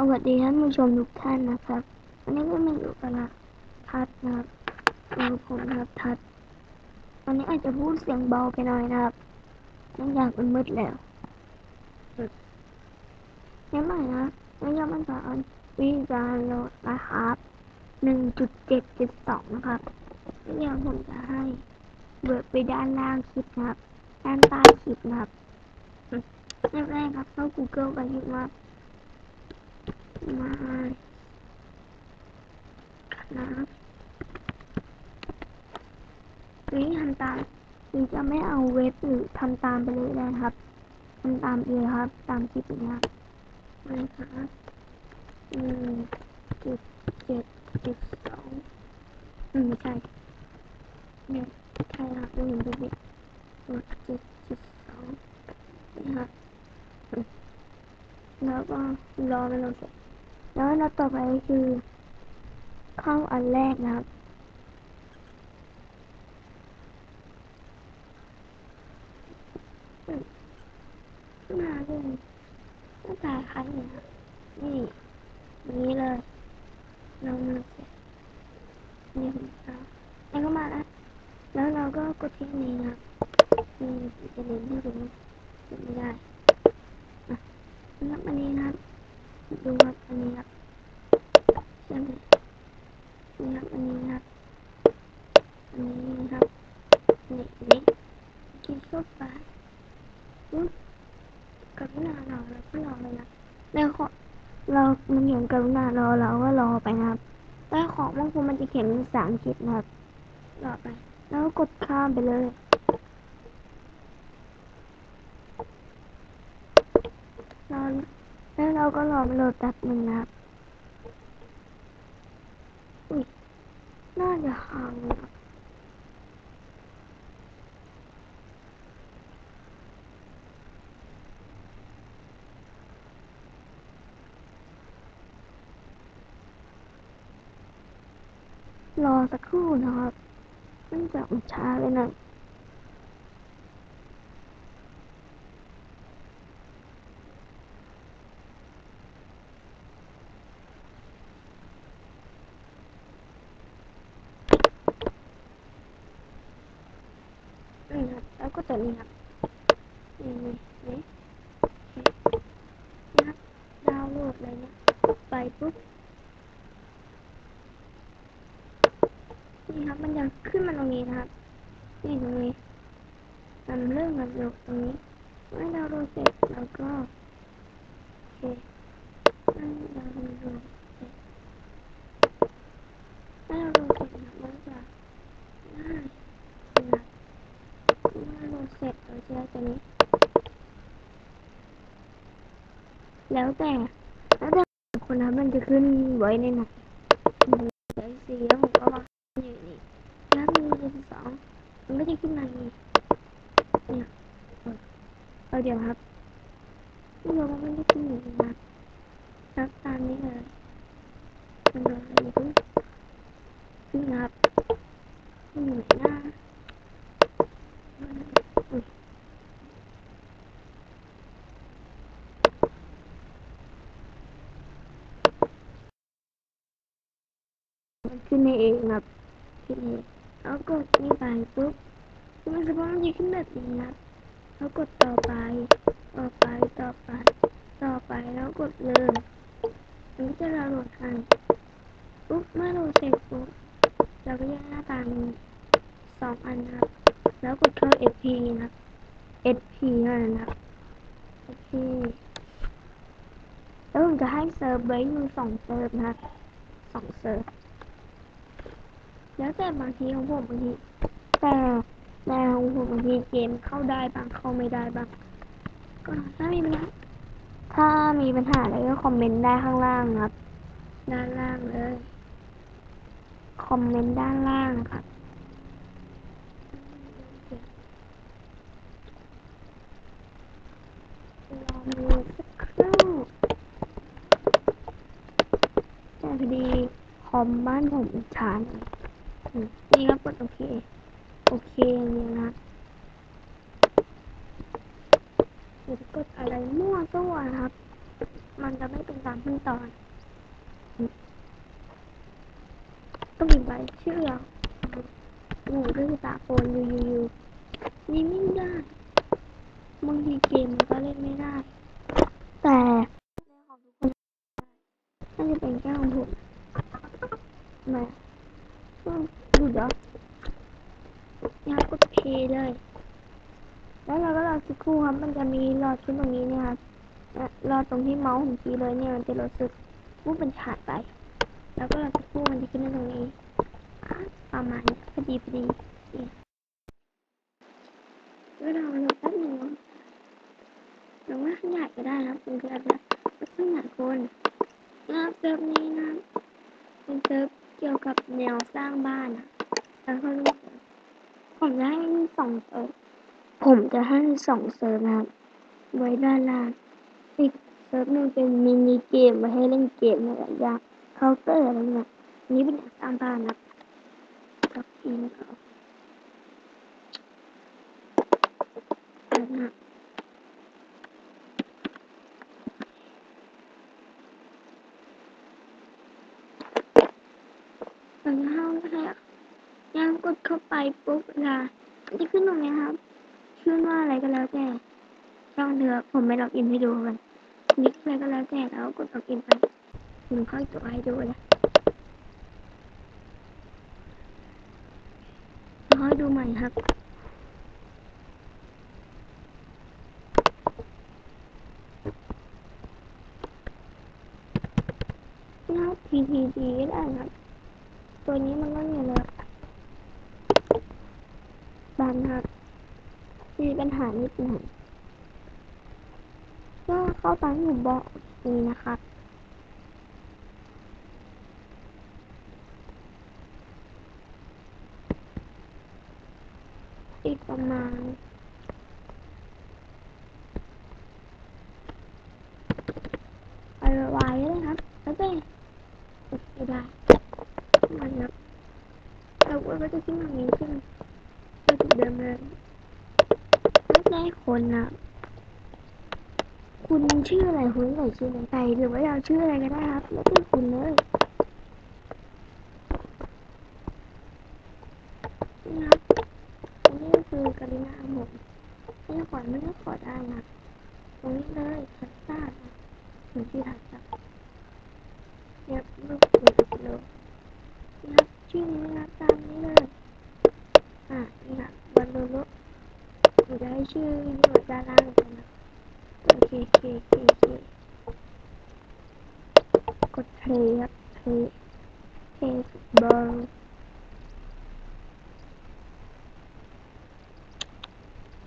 สวัสดีท่านผู้ชมทุกท่านนะครับวันนี้ก็มาอยู่กับนะทัดนะครับอยู่ผมนะครับทัดวันนี้อาจจะพูดเสียงเบาไปหน่อยนะครับเนื่องจากมันมืดแล้วนี่ใหม่นะนี่จะมาสอนวิธีการโหลดนะครับ1.7.2นะครับนี่เดี๋ยวผมจะให้เบิดไปด้านล่างคลิปนะครับ ด้านใต้คลิปนะครับแรกๆครับเข้า Google ไปที่ว่า มาครับนี่ทำตามหรือจะไม่เอาเว็บหรือทำตามไปเลยนะครับทำตามเลยครับ ตามคลิปนี้ครับนะครับหนึ่งจุดเจ็ดจุดสองอืมไม่ใช่เนี่ยใช่ครับหนึ่งจุดเจ็ดจุดจุดสองนะครับแล้วก็รอมันลงเสร็จ แล้วนัดต่อไปคือ เข้าอันแรกนะครับมาเลยหน้าตาคล้ายเนี่ยครับนี่นี้เลยเรามาเสร็จนี่ผมเอาแล้วก็มาแล้วแล้วเราก็กดที่นี้นะครับนี่จะเห็นที่ผมไม่ได้อะนะครับอันนี้นะครับดูครับอันนี้ครับใช่ไหมนี่ครับอันนี้ครับอันนี้ครับนี่นี่กินเข้าไปอุ๊ยกรุณารอเราก็รอเลยนะแล้วขอเรามันเขียนกรุณารอเราก็รอไปนะครับแล้วของบางคนมันจะเขียน ภาษาอังกฤษนะครับรอไป แล้วกดข้ามไปเลยรอแล้วเราก็รอมันโหลดแป๊บหนึ่งนะครับ อุ้ย น่าจะห่างนะร รอสักครู่นะครับเนื่องจากมันช้าเลยนะนี่ครับแล้วก็ตัวนี้ครับนี่นี่นี่นะครับดาวน์โหลดเลยนะไปปุ๊บ นี่ครับ มันจะขึ้นมาตรงนี้นะครับนี่ตรงนี้มันเริ่มมันอยู่ตรงนี้เมื่อดาวน์โหลดเสร็จเราก็โอเคเมื่อดาวน์โหลดเสร็จเมื่อดาวน์โหลดเสร็จมันจะได้นะเมื่อดาวน์โหลดเสร็จเราจะได้ตัวนี้ แล้วแต่แล้วแต่คนนะมันจะขึ้นไว้ในไหนไอซีแล้วผมก็วางอยู่นี่แล้วมีเจ็ดสอง มันก็จะขึ้นมาอย่างนี้เนี่ยเออเอาเดี๋ยวครับไม่รู้ว่ามันจะขึ้นอยู่นะรับตามนี้เลยมันเลยขึ้นขึ้นครับขึ้นอยู่ไหนหน้าขึ้นในเองครับขึ้นเองแล้วกดนี่ไปปุ๊บ มันจะพอมันจะขึ้นแบบนี้ครับแล้วกดต่อไป ต่อไป ต่อไป ต่อไป แล้วกดเริ่มมันก็จะดาวน์โหลดให้ปุ๊บเมื่อโหลดเสร็จปุ๊บเราก็แยกหน้าตามีสองอันนะครับ แล้วกดเข้า SP นะครับ SP เท่านั้นนะครับ SP แล้วผมจะให้เซิร์ฟไว้อยู่สองเซิร์ฟนะสองเซิร์ฟแล้วแต่บางทีของผมบางทีแต่ แต่ของผมบางทีเกมเข้าได้บางเข้าไม่ได้บาง ก็ถ้ามีปัญหาถ้ามีปัญหาอะไรก็คอมเมนต์ได้ข้างล่างครับ ด้านล่างเลย คอมเมนต์ด้านล่างครับลองดูสักครู่แต่พอดีคอมบ้านผมช้าหน่อยอืมนี่ครับกดโอเค โอเคอย่างนี้นะเดี๋ยวกดอะไรมั่วตัวนะครับ มันจะไม่เป็นตามขั้นตอน ต้องมีใบเชื่อหนูก็คือตาโฟนยูยูยูนี่ไม่ได้บางทีเกมมันก็เล่นไม่ได้ แต่ในของทุกคนน่าจะเป็นแก้วของผมมาดูเดี๋ยว เนี่ยกดเพย์เลย แล้วเราก็รอสักครู่ครับ มันจะมีหลอดขึ้นตรงนี้เนะครับรอตรงที่เมาส์ผมชี้เลยเนี่ยมันจะรู้สึกปุ๊บมันฉายไป แล้วก็รอสักครู่มันจะขึ้นมาตรงนี้ประมาณนี้พอดีพอดีเนี่ยแล้วเราเราแป๊บหนึงนะเราว่าขยายก็ได้ครับเป็นเซิร์ฟแล้วก็ขยายคนนะครับเซิร์นี้นะเป็นเซิร์เกี่ยวกับแนวสร้างบ้านอะแล้วก็รู้ ผมจะให้สองเซิร์ฟผมจะให้สองเซิร์ฟนะครับ ไว้ด้านล่างอีกเซิร์ฟหนึ่งเป็นมินิเกมไว้ให้เล่นเกมอะไรอย่างเคาน์เตอร์อะไรเงี้ยนี้เป็นอย่างสร้งบ้านนะกับอินเขาเอานะตอนนี้ห้องก็ได้ย่างกดเข้าไปปุ๊บนะมันจะขึ้น ตรงนี้ครับ ชื่อว่าอะไรก็แล้วแต่ช่องเถอะผมไม่ล็อกอินให้ดูกันนิกอะไรก็แล้วแต่แล้วกดล็อกอินไปผมเข้าตัวให้ดูนะแล้วให้ดูใหม่ครับนี่ครับ PPG ก็ได้ครับ ตัวนี้มันก็อยู่แล้วบาน ครับ มีปัญหานิดหน่อยก็เข้าตามที่ผมบอกนี้นะครับอีกประมาณไปไวๆเลยครับแล้วแต่ไม่ได้มันครับเราก็จะขึ้นอย่างนไปจุดเดิมเลย ไม่ได้คนนะคุณชื่ออะไรคุณใส่ชื่อนั้นไปหรือว่าเราชื่ออะไรก็ได้ครับแล้วแต่คุณเลยนี่ครับนนี้ก็คือกริณาผมนี่ขอไม่ได้ขอได้นะตรงนี้เลยทัดซ่านะถึงชื่อทัดซ่าเนี่ยรูปคุณกิโลนี่ครับชื่อมนี้เลย อะนี่ค่ะวันโลโลหนูจะให้ ชื่ออยู่ด้านล่างเลยนะโอเคเคเคเคกดเพลย์ครับเพลย์เพลย์บอล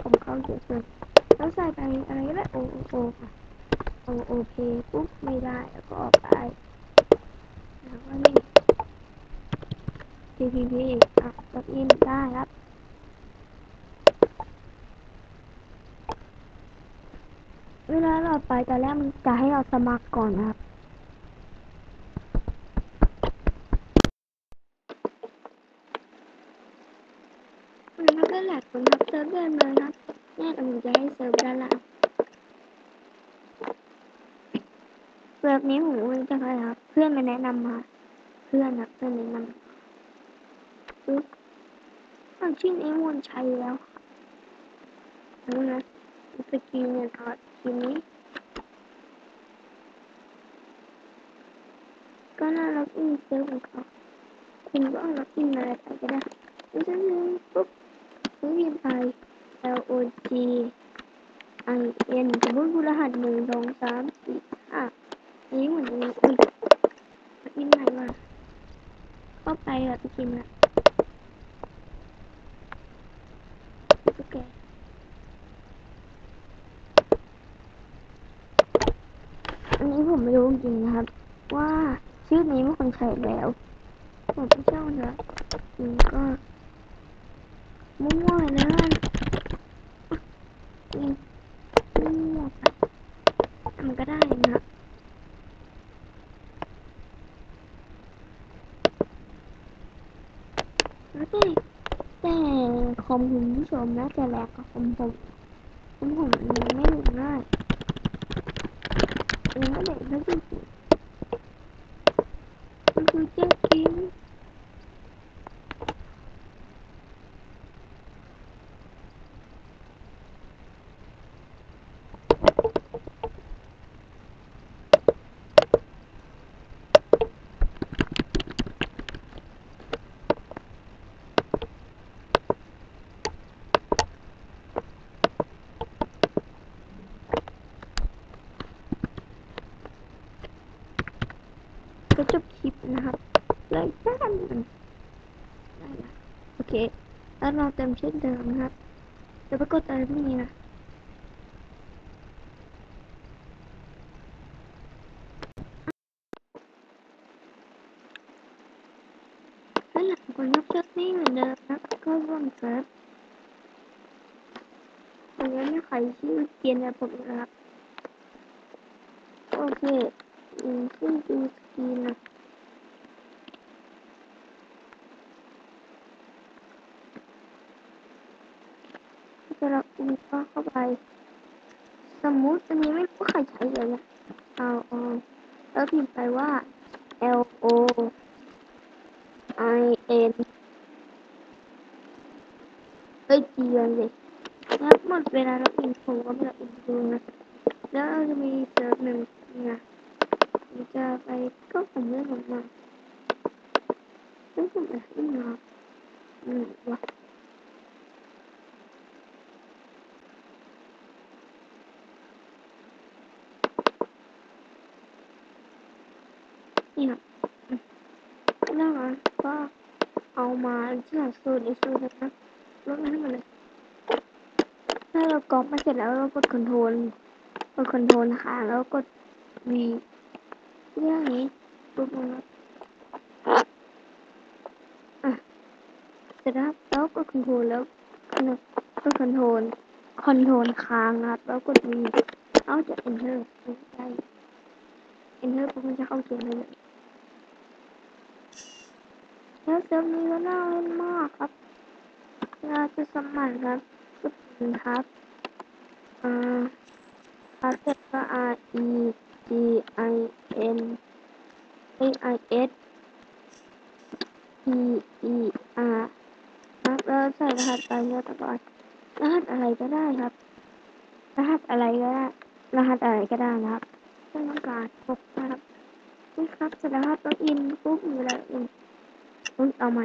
ผมเข้าเยอะเกินแล้วใส่ไปอะไรก็ได้โอโอโอค่ะโอโอเคปุ๊บไม่ได้แล้วก็ออกไปแล้วก็นี่พีพีพีอะกดอินได้ครับ เวลาเราไปตอนแรกมันจะให้เราสมัครก่อนครับ มันก็แหลกคนครับเซิร์ฟเดินเลยครับแน่แต่ผมจะให้เซิร์ฟด้านล่างเซิร์ฟนี้ผมรู้จักเลยครับ เพื่อนมาแนะนำมา เพื่อนครับเพื่อนแนะนำปึ๊บชื่อนี้มนชัยแล้วรู้นะ สกีเนี่ยถอดทีนี้ ก็น่าล็อกอินเซิร์ฟของเขาคุณก็ล็อกอินอะไรไปก็ได้แล้วจะนึงปุ๊บซื้อเรียนไป L O G I N สมมติผู้รหัสหนึ่งสองสามสี่ห้าอันนี้เหมือนกันอุ้ยล็อกอินใหม่ว่ะเข้าไปแบบกินอะโอเคอันนี้ ผมไม่รู้จริงนะครับ ว่าชื่อนี้ไม่คนใช้แล้วผมไม่เช่าเนอะอืมก็มั่วเลยนะอืมมั่วมันก็ได้นะแล้วแต่แต่คอมคุณผู้ชมน่าจะแรงกว่าคอมผมคอมผมมันไม่หนุนง่าย ยังไม่เด็กน จบคลิปนะครับเลยแป๊บนึงได้ละโอเค แล้วเราเต็มเช่นเดิมนะครับเดี๋ยวไปกดอะไรพวกนี้นะนั่นแหละคนรับเซิร์ฟนี่เหมือนเดิมนะก็ร่วมเซิร์ฟตรงนี้ไม่ใครชื่อเกียนแบบผมนะครับโอเค อืมซึ่งดูสกรีนนะจะรับอินฟอเข้าไปสมมุติอันนี้ไม่รู้ว่าใครใช้เลยนะเอาเอาแล้วพิมพ์ไปว่า L O I N เอ้ยจีนเลยแล้วหมดเวลาเราอินผมก็ไม่เราอินดูนะแล้วจะมีเซิร์ฟหนึ่งนะ มันจะไปก็ผมเรื่องของมันซึ่งผมจะขึ้นมาอืมวะนี่ครับแล้วก็เอามาที่หลังสูตรในสูตรนะลดให้หมดเลยถ้าเราก๊อปมาเสร็จแล้วเรากดคอนโทรลกดคอนโทรลค้างแล้วกด V เรื่องนี้ปุ๊บมันอะเสร็จแล้วครับแล้วกดคอนโทรลแล้วกดคอนโทรลคอนโทรลค้างนะครับแล้วกด V เอาจะ enter ไม่ได้ enter ปุ๊บมันจะเข้าเกมเลยแล้วเซิร์ฟนี้ก็น่าเล่นมากครับเราจะสมัครครับกดครับอ่าพาสเซ็ตก็ R E G I N A I S T E R ครับแล้วใส่รหัสไปเรียบร้อยรหัสอะไรก็ได้ครับ รหัสอะไรก็ได้ รหัสอะไรก็ได้นะครับต้องการครบนะครับนี่ครับเสร็จแล้วครับล็อกอินปุ๊บมีอะไรอินปุ๊บเอาใหม่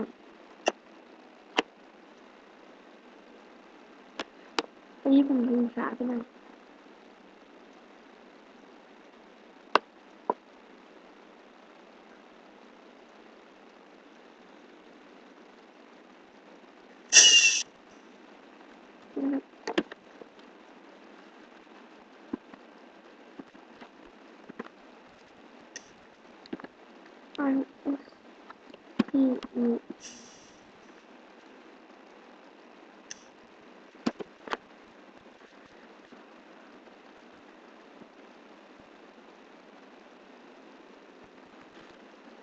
อันนี้ผมลืมสาไปหน่อยนะครับ R S T E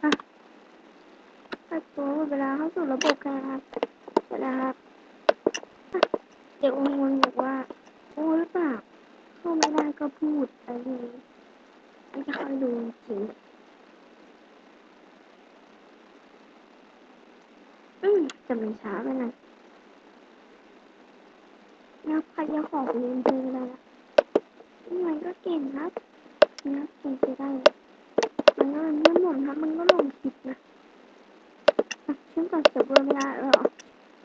อะถ้าตัวเวลาเข้าสู่ระบบกันนะครับเวลาครับอะเด็กองวนบอกว่า โอ้หรือเปล่าเข้าไม่ได้ก็พูดอะไรนี้ไม่จะคอยดูจริงอืม แต่มันช้าไปหน่อยนับใครจะขอเรียนเพลงอะไรนะมันก็เก่งครับนะเก่งไปได้เลยมันก็เป็นเพื่อนผมครับ มันก็ลงคลิปนะฉันตัดจบเวลาแล้วเหรอ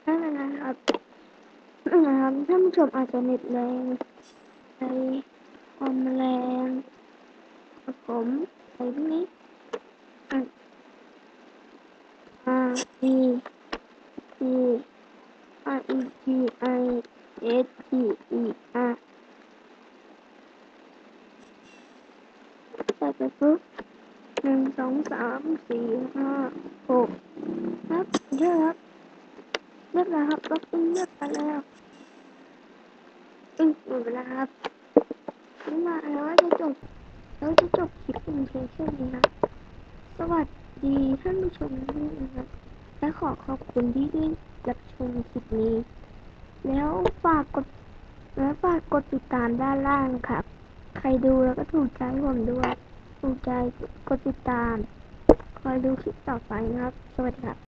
ไม่เป็นไรครับนะครับท่านผู้ชมอาจจะเหน็ตแรงไปความแรงผมอะไรพวกนี้อะ R E T R E G I S T E R ใส่ไปปุ๊บหนึ่งสองสามสี่ห้าหกครับเยอะครับเรียบร้อยครับล็อกอินเรียบร้อยแล้วอืมหมดเวลาครับนี่มาแล้วจะจบแล้วจะจบคลิปเป็นเพียงแค่นี้นะสวัสดีท่านผู้ชมทุกท่านครับ และขอขอบคุณที่ได้รับชมคลิปนี้ แล้วฝากกดและฝากกดติดตามด้านล่างครับครดูแล้วก็ถูกใจผมด้วย ถูกใจกดติดตาม คอยดูคลิปต่อไปนะครับ สวัสดีครับ